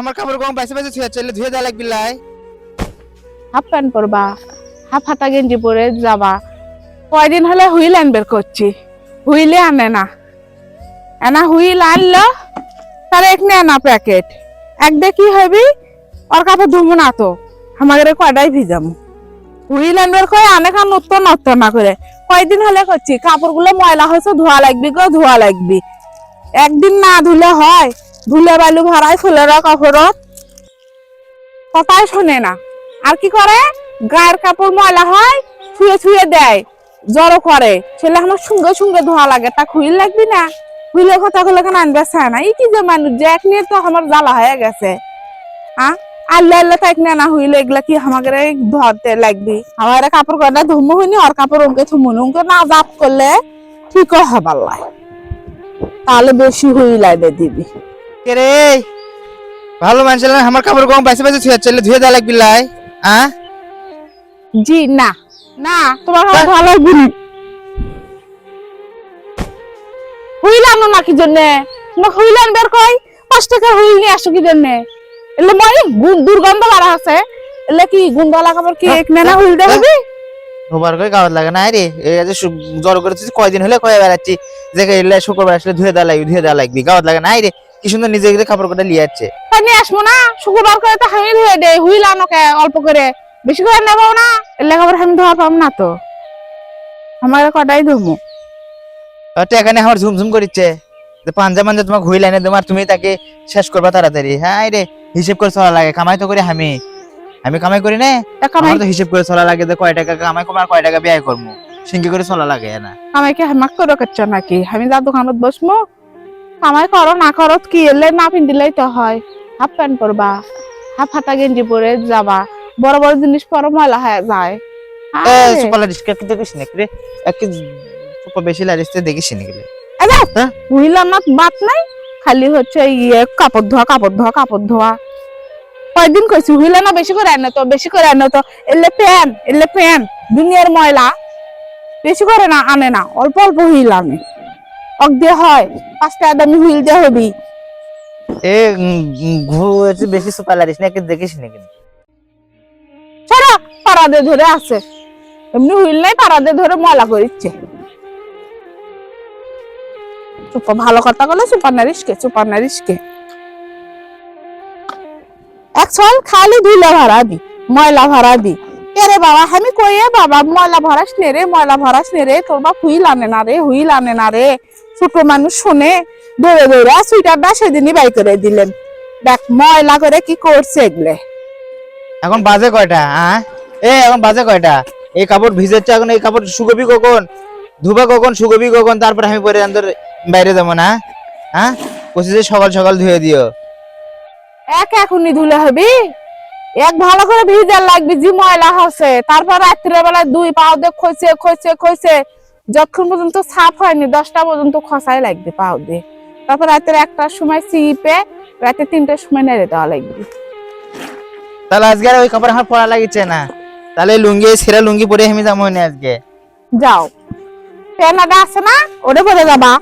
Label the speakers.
Speaker 1: আমার কাপড় গম বাইসে বাইসে ছুঁয়ে চলে, ধুয়ে দেওয়া লাগবি লাই।
Speaker 2: হাফ প্যান্ট পরবা, হাফ হাতা গেঞ্জি পরে যাবা। কয়দিন হলে হুইল আনবের করছি। হুইলে আনে না। এনা হুইল আনলো, তার এক নে না প্যাকেট। এক দে কি হবি ওর কাপড় ধুমু না তো। আমাদের কয়টাই ভিজামু। হুইল আনবার কয় আনে খান উত্তর নত্তর না করে। কয়দিন হলে করছি। কাপড়গুলো ময়লা হয়েছে, ধোয়া লাগবি গো, ধোয়া লাগবি। একদিন না ধুলে হয়। ধুলে বালু ভরাই ফুলের কাপড়ত কথাই শোনে না। আর কি করে? গায়ের কাপড় ময়লা হয়, ছুঁয়ে ছুঁয়ে দেয়, জড়ো করে। ছেলে আমার সঙ্গে সঙ্গে ধোয়া লাগে, তা খুইল লাগবি না? খুইলে কথা গুলো কেন আনবে চায় না এই কি যে মানুষ যে এক নিয়ে তো আমার জ্বালা হয়ে গেছে। হ্যাঁ আল্লাহ আল্লাহ তাই না হইলে এগুলা কি আমাকে ধরতে লাগবি? আমার কাপড় কয়টা ধুমু হইনি, আর কাপড় ওকে থুমুনি ওকে না জাপ করলে ঠিকও হবার লাই। তাহলে বেশি হইলাই দিবি।
Speaker 1: কে রে ভালো মানুষ আমার কাপড় কম বাইসে বাইসে ছুঁয়ে চলে ধুয়ে দেওয়া লাগবি লাই। হ্যাঁ
Speaker 2: জি না। না তোমার হাত ভালো গুলি হুইল না কি জন্য? তোমার হুইল আনবার কই? পাঁচ টাকা হুইল নিয়ে আসো কি জন্য? এলে গুণ দুর্গন্ধ বাড়া আছে। এলে কি গুন্ডা লাগাবার কি এক নেনা হুইল দেবে
Speaker 1: ধোবার করে গাওয়ার লাগে না রে। এই যে জড়ো করেছিস কয়দিন হলে কয়ে বেড়াচ্ছি। যে শুক্রবার আসলে ধুয়ে দেওয়া লাগবি ধুয়ে দেওয়া লাগবি গাওয়ার লাগে না রে। কি সুন্দর নিজে যাচ্ছে।
Speaker 2: তাই নিয়ে আসব না শুক্রবার করে তো আমি ধুয়ে হুইল আনো অল্প করে। বেশি করে নেব না এলে খবর আমি ধোয়া পাম না তো। আমার কটাই ধুমু।
Speaker 1: এখানে আমার ঝুমঝুম করিচ্ছে। পাঞ্জা মাঞ্জা তোমাকে তোমার তুমি তাকে শেষ করবা তাড়াতাড়ি। হ্যাঁ রে হিসেব করে চলা লাগে কামাই তো করি আমি। আমি কামাই করি না? আমার তো হিসেব করে চলা লাগে যে কয় টাকা কামাই করব আর কয় টাকা ব্যয় করব। সিঙ্গি করে চলা লাগে না।
Speaker 2: আমাকে হামাক করে করছ নাকি? আমি যা দোকানত বসমু কামাই করো না করো কি? এলে না পিন্দিলেই তো হয়। হাফ প্যান্ট পরবা হাফ হাতা গেঞ্জি পরে যাবা। বড় বড় জিনিস পরো ময়লা হয়ে যায়।
Speaker 1: সুপালা রিস্কা কি দেখিস না রে? এক বেশি লারিস দেখিস নাকি রে?
Speaker 2: এ যাও,
Speaker 1: হ্যাঁ?
Speaker 2: মহিলা আমার বাত নাই খালি হচ্ছে ইয়ে কাপড় ধোয়া কাপড় ধোয়া কাপড় ধোয়া। কয়দিন কইছি হুইলা না বেশি করে আনো তো বেশি করে আনো তো। এলে প্যান এলে প্যান দুনিয়ার ময়লা। বেশি করে না আনে না অল্প অল্প হুইল আনে। অক দিয়ে হয়। পাঁচটা দামি হুইল দিয়ে হবি।
Speaker 1: এ ঘু বেশি সুপার লারিস না দেখিস নাকি
Speaker 2: ছাড়া পারাদে ধরে আছে। এমনি হুইল নাই পারাদে ধরে ময়লা করিচ্ছে। চুপ ভালো কথা বলে সুপার নারিশকে সুপার নারিশকে। এক ছল খালি ধুলে দি ময়লা ভরা এরে বাবা আমি কইয়ে বাবা? ময়লা ভরাস নে রে ময়লা ভরাস নে রে তোর বাপ হুইল আনে না রে হুইল আনে না রে। ছোট মানুষ শুনে দৌড়ে দৌড়ে সুইটারটা সেদিনই বাই করে দিলেন। দেখ ময়লা করে কি করছে এগুলো?
Speaker 1: এখন বাজে কয়টা হ্যাঁ এ এখন বাজে কয়টা? এই কাপড় ভিজেছে এখন এই কাপড় শুকবি কখন? ধুবা কখন শুকবি কখন? তারপর আমি পরে আন্দর বাইরে যাব না হ্যাঁ যে সকাল সকাল ধুয়ে দিও।
Speaker 2: এক এখনই ধুলে হবি? এক ভালো করে ভিজার লাগবে যে ময়লা হচ্ছে। তারপর রাত্রে বেলায় দুই পাও দিয়ে খসে খসে খসে যতক্ষণ পর্যন্ত সাফ হয়নি দশটা পর্যন্ত খসাই লাগবে পাও দিয়ে। তারপর রাতের একটার সময় চিপে রাতে তিনটার সময় নেড়ে দেওয়া লাগবে।
Speaker 1: তাহলে আজকে আর ওই কাপড় আমার পরা লাগিচ্ছে না। তাহলে লুঙ্গি ছেঁড়া লুঙ্গি পরে আমি যাব না আজকে।
Speaker 2: যাও। পেনাটা আছে না ওটা পরে যাবা।